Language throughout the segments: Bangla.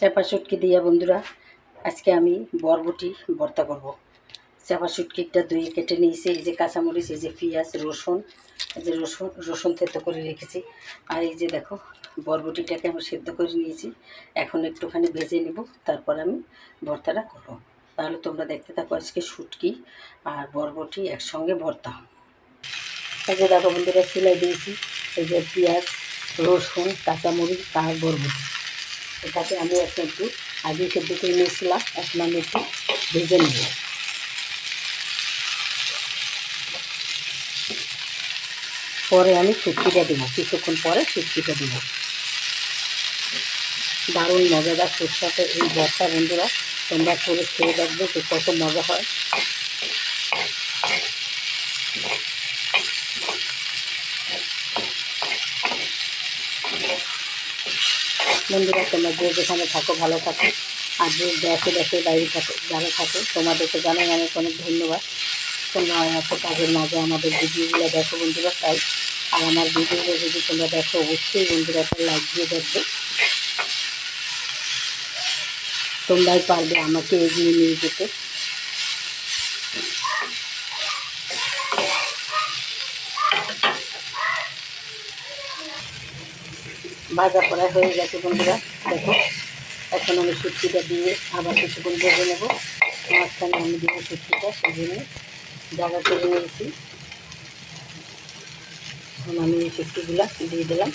চাপা শুটকি দিয়া বন্ধুরা, আজকে আমি বরবটি ভর্তা করব। চাপা শুটকিটা ধুয়ে কেটে নিয়েছি, এই যে কাঁচামরিচ, এই যে পেঁয়াজ, রসুন, এই যে রসুন রসুন থেতো করে রেখেছি। আর এই যে দেখো, বরবটিটাকে আমি সেদ্ধ করে নিয়েছি। এখন একটুখানি ভেজে নিব, তারপর আমি ভর্তাটা করব। তাহলে তোমরা দেখতে থাকো আজকে শুটকি আর বরবটি একসঙ্গে ভর্তা। এই যে দেখো বন্ধুরা, সিলাই দিয়েছি। এই যে পেঁয়াজ, রসুন, কাঁচামরিচ আর বরবটি। এটাকে আমি এখন একটু আগে সেদ্ধ করে নিয়েছিলাম এখন আমি একটু ভেজে নেব। পরে আমি শুটকিটা দেবো, কিছুক্ষণ পরে শুটকিটা দেবো। দারুণ মজাদার সুস্বাদু এই বর্ষা, বন্ধুরা, তোমরা করে খেয়ে দেখবে যে কত মজা হয়। বন্ধুরা, তোমরা যে যেখানে থাকো, ভালো থাকো। আর যে দেশে দেশে বাইরে থাকো, যারা থাকো, তোমাদেরকে জানাই অনেক অনেক ধন্যবাদ। তোমরা এত কাজের মাঝে আমাদের ভিডিওগুলো দেখো বন্ধুরা, তাই আর আমার ভিডিওগুলো যদি তোমরা দেখো, অবশ্যই বন্ধুরা একটা লাইক দিয়ে দেখবে। তোমরাই পারবে আমাকে এগিয়ে নিয়ে যেতে। ভাজা করা হয়ে গেছে বন্ধুরা, দেখো। এখন আমি সুটকিটা দিয়ে আবার কিছুক্ষণ ভেজে নেব। মাঝখানে আমি দেবো সুটকিটা সেই জন্য জায়গা করে নিয়েছি। এখন আমি এই সুটকিগুলো দিয়ে দিলাম।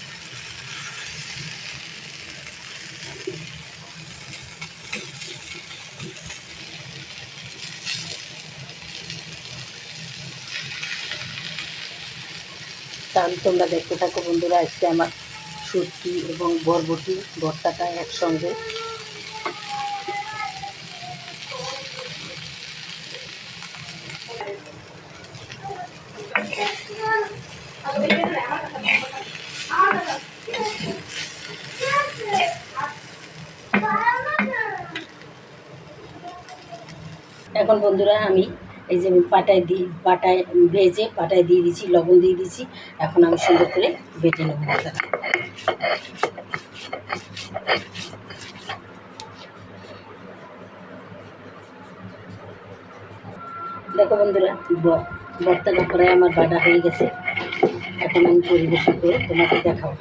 তাহলে তোমরা দেখতে থাকো বন্ধুরা, আজকে আমার শুটকি এবং বরবটি ভর্তাটা একসঙ্গে। এখন বন্ধুরা আমি এই যে পাটায় দিই পাটায় ভেজে, পাটায় দিয়ে দিচ্ছি লবণ দিয়ে দিচ্ছি এখন আমি সুন্দর করে বেটে নেব। দেখো বন্ধুরা, ব- ভর্তাটা প্রায় আমার বাটা হয়ে গেছে। এখন আমি পরিবেশন করে তোমাকে দেখাবো।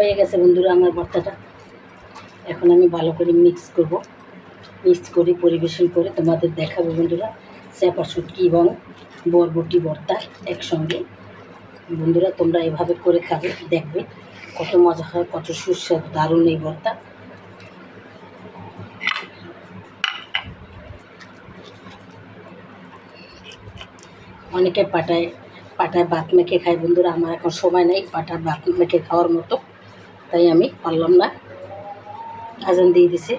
হয়ে গেছে বন্ধুরা আমার ভর্তাটা। এখন আমি ভালো করে মিক্স করব। মিক্স করে পরিবেশন করে তোমাদের দেখাবো বন্ধুরা। চ্যাপা শুটকি এবং বরবটি ভর্তা একসঙ্গে। বন্ধুরা, তোমরা এভাবে করে খাবে, দেখবে কত মজা হয়, কত সুস্বাদু, দারুণ এই ভর্তা। অনেকে পাটায় পাটায় ভাত মেখে খায় বন্ধুরা, আমার এখন সময় নেই, পাটায় ভাত মেখে খাওয়ার মতো। তাই আমি পারলাম না। আজান দিয়ে দিছে।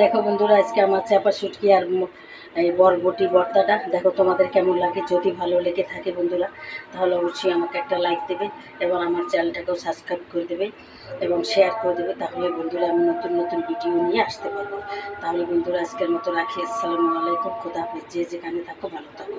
দেখো বন্ধুরা, আজকে আমার চাপা শুটকি আর এই বরবটি বর্তাটা। দেখো তোমাদের কেমন লাগে, যদি ভালো লেগে থাকে বন্ধুরা, তাহলে অবশ্যই আমাকে একটা লাইক দেবে এবং আমার চ্যানেলটাকেও সাবস্ক্রাইব করে দেবে এবং শেয়ার করে দেবে, তাহলে বন্ধুরা আমি নতুন নতুন ভিডিও নিয়ে আসতে পারব। তাহলে বন্ধুরা, আজকের মতো রাখি। আসসালামু আলাইকুম। খোদা হাফেজ। যে যেখানে থাকো, ভালো থাকো।